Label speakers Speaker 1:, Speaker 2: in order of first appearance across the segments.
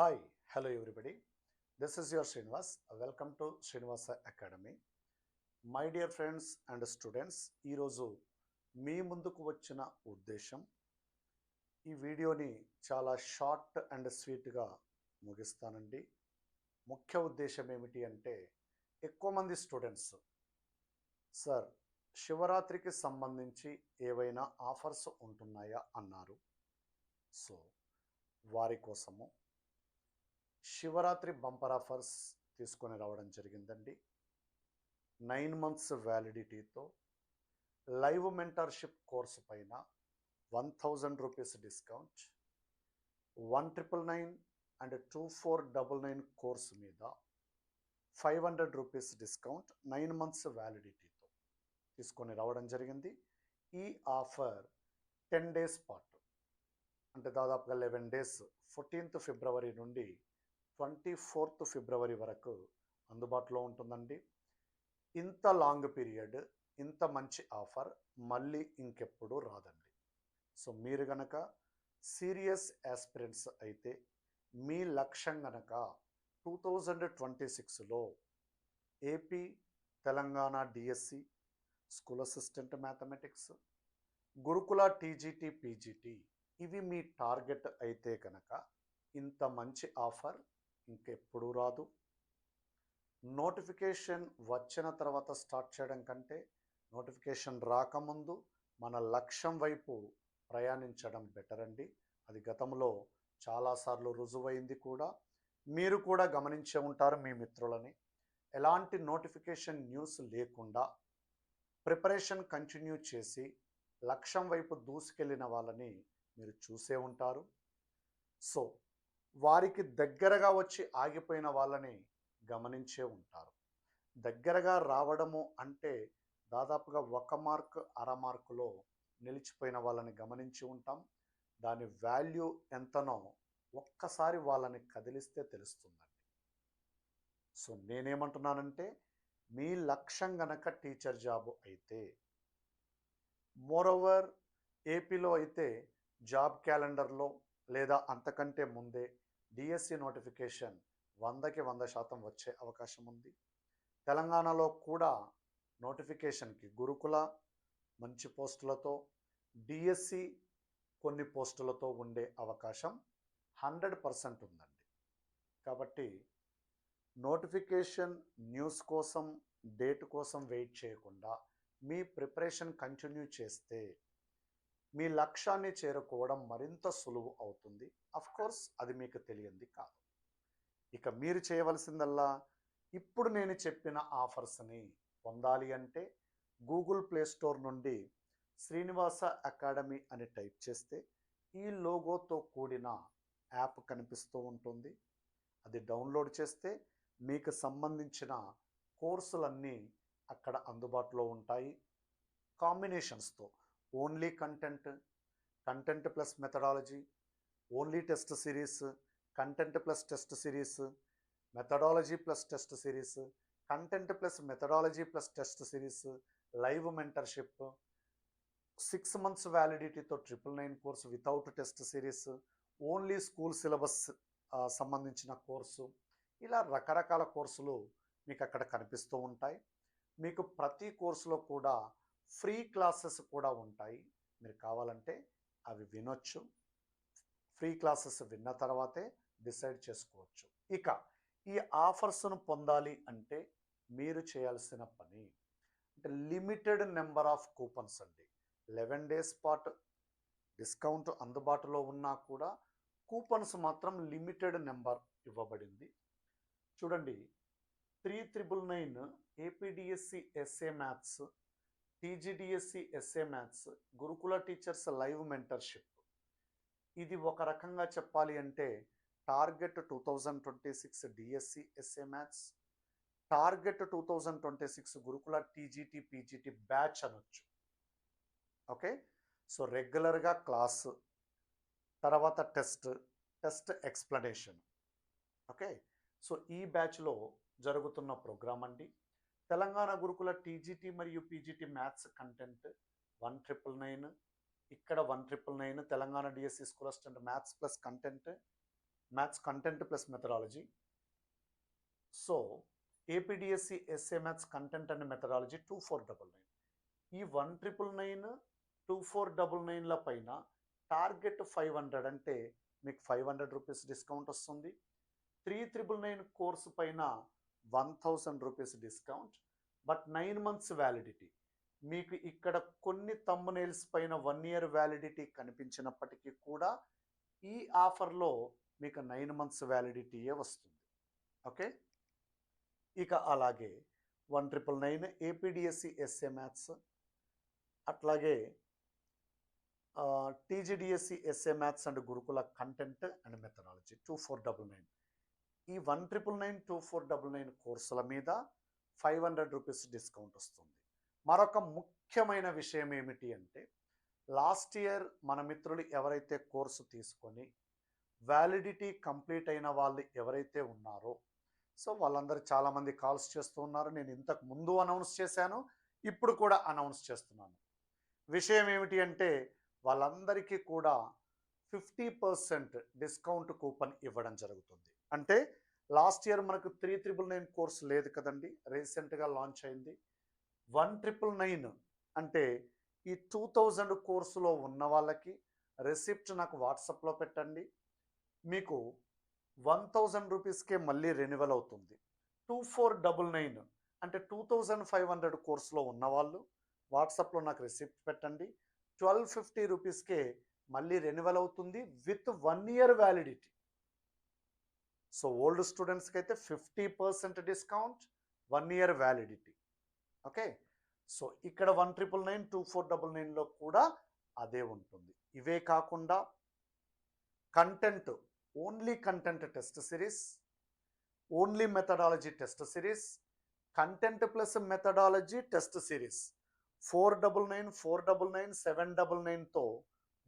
Speaker 1: Hi hello everybody this is your Srinivas welcome to Srinivasa academy my dear friends and students ఈరోజు మీ ముందుకు వచ్చిన ఉద్దేశం ఈ వీడియోని చాలా షార్ట్ అండ్ స్వీట్గా ముగిస్తానండి. ముఖ్య ఉద్దేశం ఏమిటి అంటే ఎక్కువ మంది స్టూడెంట్స్ సార్ శివరాత్రికి సంబంధించి ఏవైనా ఆఫర్స్ ఉంటున్నాయా అన్నారు. సో వారి కోసము శివరాత్రి బంపర్ ఆఫర్స్ తీసుకొని రావడం జరిగిందండి. నైన్ మంత్స్ వ్యాలిడిటీతో లైవ్ మెంటర్షిప్ కోర్సు పైన one thousand rupees discount one triple nine and two four double nine course మీద five hundred rupees discount nine months వ్యాలిడిటీతో తీసుకొని రావడం జరిగింది. ఈ ఆఫర్ టెన్ డేస్ పాటు అంటే దాదాపుగా లెవెన్ డేస్ ఫోర్టీన్త్ ఫిబ్రవరి నుండి ట్వంటీ ఫోర్త్ ఫిబ్రవరి వరకు అందుబాటులో ఉంటుందండి. ఇంత లాంగ్ పీరియడ్ ఇంత మంచి ఆఫర్ మళ్ళీ ఇంకెప్పుడు రాదండి. సో మీరు గనక సీరియస్ యాస్పిరెంట్స్ అయితే మీ లక్ష్యం గనక టూ థౌజండ్ ట్వంటీ సిక్స్లో AP Telangana DSC school assistant mathematics Gurukul TGT PGT ఇవి మీ టార్గెట్ అయితే కనుక ఇంత మంచి ఆఫర్ ఇంకెప్పుడు రాదు. నోటిఫికేషన్ వచ్చిన తర్వాత స్టార్ట్ చేయడం కంటే నోటిఫికేషన్ రాకముందు మన లక్ష్యం వైపు ప్రయాణించడం బెటర్ అండి. అది గతంలో చాలాసార్లు రుజువైంది కూడా. మీరు కూడా గమనించే ఉంటారు మీ మిత్రులని. ఎలాంటి నోటిఫికేషన్ న్యూస్ లేకుండా ప్రిపరేషన్ కంటిన్యూ చేసి లక్ష్యం వైపు దూసుకెళ్ళిన వాళ్ళని మీరు చూసే ఉంటారు. సో వారికి దగ్గరగా వచ్చి ఆగిపోయిన వాళ్ళని గమనించే ఉంటారు. దగ్గరగా రావడము అంటే దాదాపుగా ఒక మార్క్ అర మార్కులో నిలిచిపోయిన వాళ్ళని గమనించి ఉంటాం. దాని వాల్యూ ఎంతనో ఒక్కసారి వాళ్ళని కదిలిస్తే తెలుస్తుందండి. సో నేనేమంటున్నానంటే మీ లక్ష్యం గనక టీచర్ జాబ్ అయితే మోరోవర్ ఏపీలో అయితే జాబ్ క్యాలెండర్లో లేదా అంతకంటే ముందే డిఎస్సి నోటిఫికేషన్ వందకి వంద శాతం వచ్చే అవకాశం ఉంది. తెలంగాణలో కూడా నోటిఫికేషన్కి గురుకుల మంచి పోస్టులతో డిఎస్సి కొన్ని పోస్టులతో ఉండే అవకాశం హండ్రెడ్ పర్సెంట్ ఉందండి. కాబట్టి నోటిఫికేషన్ న్యూస్ కోసం డేట్ కోసం వెయిట్ చేయకుండా మీ ప్రిపరేషన్ కంటిన్యూ చేస్తే మీ లక్ష్యాన్ని చేరుకోవడం మరింత సులువు అవుతుంది. కోర్స్ అది మీకు తెలియంది కాదు. ఇక మీరు చేయవలసిందల్లా ఇప్పుడు నేను చెప్పిన ఆఫర్స్ని పొందాలి అంటే గూగుల్ ప్లే స్టోర్ నుండి శ్రీనివాస అకాడమీ అని టైప్ చేస్తే ఈ లోగోతో కూడిన యాప్ కనిపిస్తూ ఉంటుంది. అది డౌన్లోడ్ చేస్తే మీకు సంబంధించిన కోర్సులన్నీ అక్కడ అందుబాటులో ఉంటాయి. కాంబినేషన్స్తో. Only content content plus methodology only test series content plus test series methodology plus test series content plus methodology plus test series live mentorship six months వ్యాలిడిటీతో triple nine course without test series only school syllabus సంబంధించిన course. ఇలా రకరకాల కోర్సులు మీకు అక్కడ కనిపిస్తూ ఉంటాయి. మీకు ప్రతి కోర్సులో కూడా ఫ్రీ క్లాసెస్ కూడా ఉంటాయి. మీరు కావాలంటే అవి వినొచ్చు. ఫ్రీ క్లాసెస్ విన్న తర్వాతే డిసైడ్ చేసుకోవచ్చు. ఇక ఈ ఆఫర్స్ను పొందాలి అంటే మీరు చేయాల్సిన పని అంటే లిమిటెడ్ నెంబర్ ఆఫ్ కూపన్స్ అండి. లెవెన్ డేస్ పాటు డిస్కౌంట్ అందుబాటులో ఉన్నా కూడా కూపన్స్ మాత్రం లిమిటెడ్ నెంబర్ ఇవ్వబడింది. చూడండి three triple nine AP DSC SA maths TG DSC SA maths Gurukul teachers live mentorship. ఇది ఒక రకంగా చెప్పాలి అంటే target two thousand twenty six DSC SA maths target two thousand twenty six Gurukul TGT PGT batch అనొచ్చు. Okay? So రెగ్యులర్గా class తర్వాత test test explanation. Okay? So ఈ బ్యాచ్లో జరుగుతున్న ప్రోగ్రామ్ అండి. తెలంగాణ గురుకుల టీజీటీ మరియు PGT maths content one triple nine ఇక్కడ one triple nine Telangana DSC school assistant maths plus content maths content plus methodology. So AP DSC SA maths content and methodology two four double nine. ఈ one triple nine two four double నైన్ల పైన target five hundred అంటే మీకు five hundred rupees discount వస్తుంది. Three triple nine course పైన one thousand rupees discount but nine months validity. మీకు ఇక్కడ కొన్ని తమ్మునేల్స్ పైన వన్ ఇయర్ వ్యాలిడిటీ కనిపించినప్పటికీ కూడా ఈ ఆఫర్లో మీకు నైన్ మంత్స్ వ్యాలిడిటీయే వస్తుంది. ఓకే? ఇక అలాగే one triple nine AP DSC SA maths అట్లాగే TG DSC SA maths and Gurukul content and methodology two four double nine ఈ one triple nine two four double nine కోర్సుల మీద ఫైవ్ హండ్రెడ్ రూపీస్ డిస్కౌంట్ వస్తుంది. మరొక ముఖ్యమైన విషయం ఏమిటి అంటే లాస్ట్ ఇయర్ మన మిత్రులు ఎవరైతే కోర్సు తీసుకొని వ్యాలిడిటీ కంప్లీట్ అయిన వాళ్ళు ఎవరైతే ఉన్నారో సో వాళ్ళందరూ చాలామంది కాల్స్ చేస్తూ ఉన్నారు. నేను ఇంతకు ముందు అనౌన్స్ చేశాను ఇప్పుడు కూడా అనౌన్స్ చేస్తున్నాను. విషయం ఏమిటి అంటే వాళ్ళందరికీ కూడా ఫిఫ్టీ పర్సెంట్ డిస్కౌంట్ కూపన్ ఇవ్వడం జరుగుతుంది. అంటే లాస్ట్ ఇయర్ మనకు త్రీ ట్రిపుల్ నైన్ కోర్స్ లేదు కదండి. రీసెంట్గా లాంచ్ అయింది. వన్ ట్రిపుల్ నైన్ అంటే ఈ టూ థౌజండ్ కోర్సులో ఉన్న వాళ్ళకి రెసిప్ట్ నాకు వాట్సాప్లో పెట్టండి. మీకు వన్ థౌజండ్ రూపీస్కే మళ్ళీ రెన్యువల్ అవుతుంది. టూ ఫోర్ డబుల్ నైన్ అంటే టూ థౌజండ్ ఫైవ్ హండ్రెడ్ కోర్సులో ఉన్నవాళ్ళు వాట్సాప్లో నాకు రిసిప్ట్ పెట్టండి. ట్వెల్వ్ ఫిఫ్టీ రూపీస్కే మళ్ళీ రెన్యువల్ అవుతుంది with one year validity. So old స్టూడెంట్స్కి అయితే fifty percent discount one year validity okay so ఇక్కడ one triple nine two four double నైన్లో కూడా అదే ఉంటుంది. ఇవే కాకుండా content only content test series only methodology test series content plus methodology test series four double nine four double nine seven double నైన్తో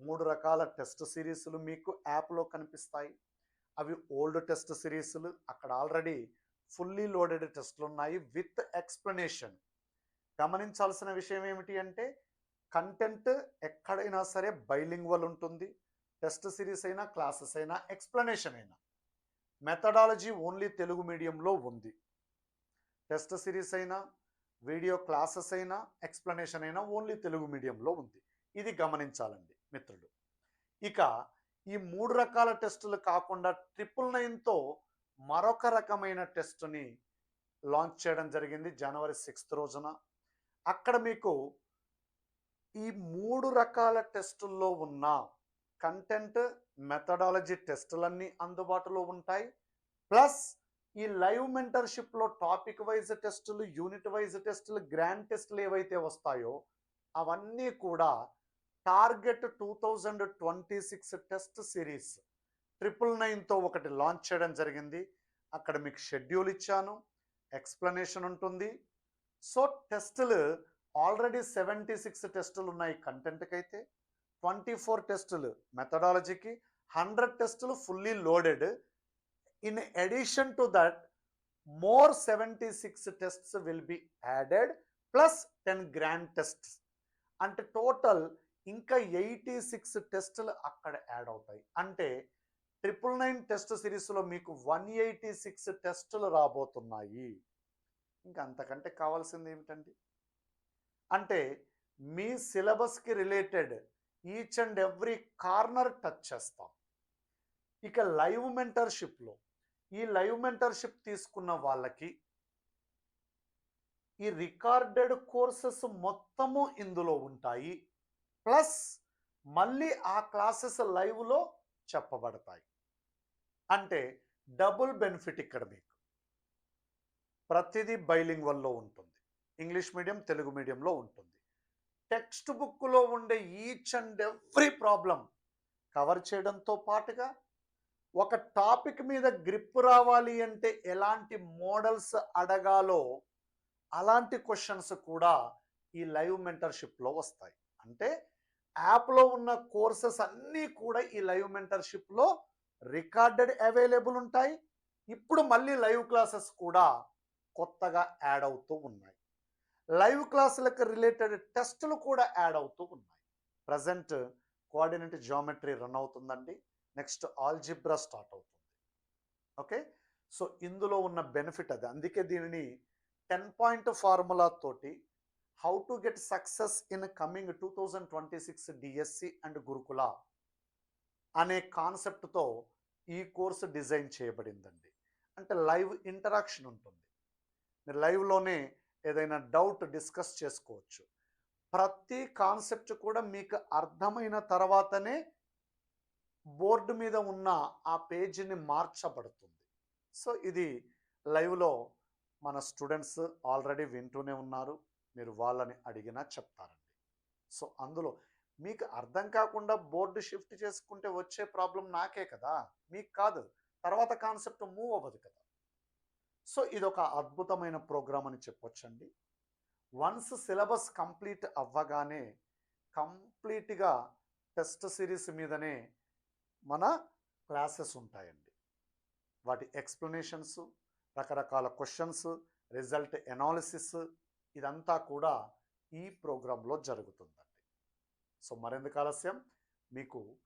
Speaker 1: మూడు రకాల test సిరీస్లు మీకు యాప్లో కనిపిస్తాయి. అవి ఓల్డ్ టెస్ట్ సిరీస్లు. అక్కడ ఆల్రెడీ ఫుల్లీ లోడెడ్ టెస్ట్లు ఉన్నాయి విత్ ఎక్స్ప్లెనేషన్. గమనించాల్సిన విషయం ఏమిటి అంటే కంటెంట్ ఎక్కడైనా సరే బైలింగ్వల్ ఉంటుంది. టెస్ట్ సిరీస్ అయినా క్లాసెస్ అయినా ఎక్స్ప్లెనేషన్ అయినా. మెథడాలజీ ఓన్లీ తెలుగు మీడియంలో ఉంది. టెస్ట్ సిరీస్ అయినా వీడియో క్లాసెస్ అయినా ఎక్స్ప్లెనేషన్ అయినా ఓన్లీ తెలుగు మీడియంలో ఉంది. ఇది గమనించాలండి మిత్రులు ఇక ఈ మూడు రకాల టెస్టులు కాకుండా ట్రిపుల్ నైన్తో మరొక రకమైన టెస్ట్ని లాంచ్ చేయడం జరిగింది జనవరి సిక్స్త్ రోజున. అక్కడ మీకు ఈ మూడు రకాల టెస్టుల్లో ఉన్న కంటెంట్ మెథడాలజీ టెస్టులన్నీ అందుబాటులో ఉంటాయి. ప్లస్ ఈ లైవ్ మెంటర్షిప్లో టాపిక్ వైజ్ టెస్టులు యూనిట్ వైజ్ టెస్టులు గ్రాండ్ టెస్టులు ఏవైతే వస్తాయో అవన్నీ కూడా target two thousand twenty six test series triple నైన్తో ఒకటి లాంచ్ చేయడం జరిగింది. అక్కడ మీకు షెడ్యూల్ ఇచ్చాను ఎక్స్ప్లెనేషన్ ఉంటుంది. సో టెస్టులు ఆల్రెడీ సెవెంటీ సిక్స్ టెస్టులు ఉన్నాయి కంటెంట్కి అయితే ట్వంటీ ఫోర్ టెస్టులు మెథడాలజీకి హండ్రెడ్ టెస్టులు fully loaded. In addition to that more seventy six tests will be added plus ten grand tests. అంటే టోటల్ ఇంకా ఎయిటీ సిక్స్ టెస్టులు అక్కడ యాడ్ అవుతాయి. అంటే ట్రిపుల్ నైన్ టెస్ట్ సిరీస్లో మీకు వన్ ఎయిటీ సిక్స్ టెస్టులు రాబోతున్నాయి. ఇంకా అంతకంటే కావాల్సింది ఏమిటండి? అంటే మీ సిలబస్కి related each and every corner touch చేస్తాం. ఇక లైవ్ మెంటర్షిప్లో ఈ లైవ్ మెంటర్షిప్ తీసుకున్న వాళ్ళకి ఈ రికార్డెడ్ కోర్సెస్ మొత్తము ఇందులో ఉంటాయి. ప్లస్ మళ్ళీ ఆ క్లాసెస్ లైవ్లో చెప్పబడతాయి. అంటే డబుల్ బెనిఫిట్ ఇక్కడ మీకు. ప్రతిదీ బైలింగ్ వల్ల ఉంటుంది. ఇంగ్లీష్ మీడియం తెలుగు మీడియంలో ఉంటుంది. టెక్స్ట్ బుక్లో ఉండే each and every problem cover చేయడంతో పాటుగా ఒక టాపిక్ మీద గ్రిప్ రావాలి అంటే ఎలాంటి మోడల్స్ అడగాలో అలాంటి క్వశ్చన్స్ కూడా ఈ లైవ్ మెంటర్షిప్లో వస్తాయి. అంటే యాప్లో ఉన్న కోర్సెస్ అన్నీ కూడా ఈ లైవ్ మెంటర్షిప్లో రికార్డెడ్ అవైలబుల్ ఉంటాయి. ఇప్పుడు మళ్ళీ లైవ్ క్లాసెస్ కూడా కొత్తగా యాడ్ అవుతూ ఉన్నాయి. లైవ్ క్లాసులకు రిలేటెడ్ టెస్టులు కూడా యాడ్ అవుతూ ఉన్నాయి. ప్రజెంట్ కోఆర్డినేట్ జామెట్రీ రన్ అవుతుందండి. నెక్స్ట్ ఆల్జిబ్రా స్టార్ట్ అవుతుంది. ఓకే? సో ఇందులో ఉన్న బెనిఫిట్ అది. అందుకే దీనిని టెన్ పాయింట్ ఫార్ములా తోటి how to get success in coming two thousand twenty six DSC and Gurukul అనే కాన్సెప్ట్తో ఈ కోర్సు డిజైన్ చేయబడిందండి. అంటే లైవ్ ఇంటరాక్షన్ ఉంటుంది. మీరు లైవ్లోనే ఏదైనా డౌట్ డిస్కస్ చేసుకోవచ్చు. ప్రతి కాన్సెప్ట్ కూడా మీకు అర్థమైన తర్వాతనే బోర్డు మీద ఉన్న ఆ పేజీని మార్చబడుతుంది. సో ఇది లైవ్లో మన స్టూడెంట్స్ ఆల్రెడీ వింటూనే ఉన్నారు. మీరు వాళ్ళని అడిగినా చెప్తారండి. సో అందులో మీకు అర్థం కాకుండా బోర్డు షిఫ్ట్ చేసుకుంటే వచ్చే ప్రాబ్లం నాకే కదా! మీకు కాదు. తర్వాత కాన్సెప్ట్ మూవ్ అవ్వదు కదా! సో ఇది ఒక అద్భుతమైన ప్రోగ్రామ్ అని చెప్పొచ్చండి. వన్స్ సిలబస్ కంప్లీట్ అవ్వగానే కంప్లీట్గా టెస్ట్ సిరీస్ మీదనే మన క్లాసెస్ ఉంటాయండి. వాటి ఎక్స్ప్లెనేషన్స్ రకరకాల క్వశ్చన్స్ రిజల్ట్ ఎనాలిసిస్ ఇదంతా కూడా ఈ ప్రోగ్రాంలో జరుగుతుందండి. సో మరెందుకు ఆలస్యం? మీకు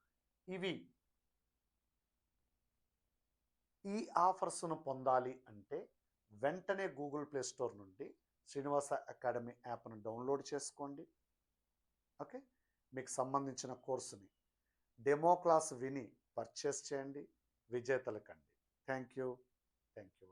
Speaker 1: ఇవి ఈ ఆఫర్స్ను పొందాలి అంటే వెంటనే గూగుల్ ప్లే స్టోర్ నుండి శ్రీనివాస అకాడమీ యాప్ను డౌన్లోడ్ చేసుకోండి. ఓకే? మీకు సంబంధించిన కోర్సుని డెమో క్లాస్ విని పర్చేస్ చేయండి. విజేతలకండి. Thank you. Thank you.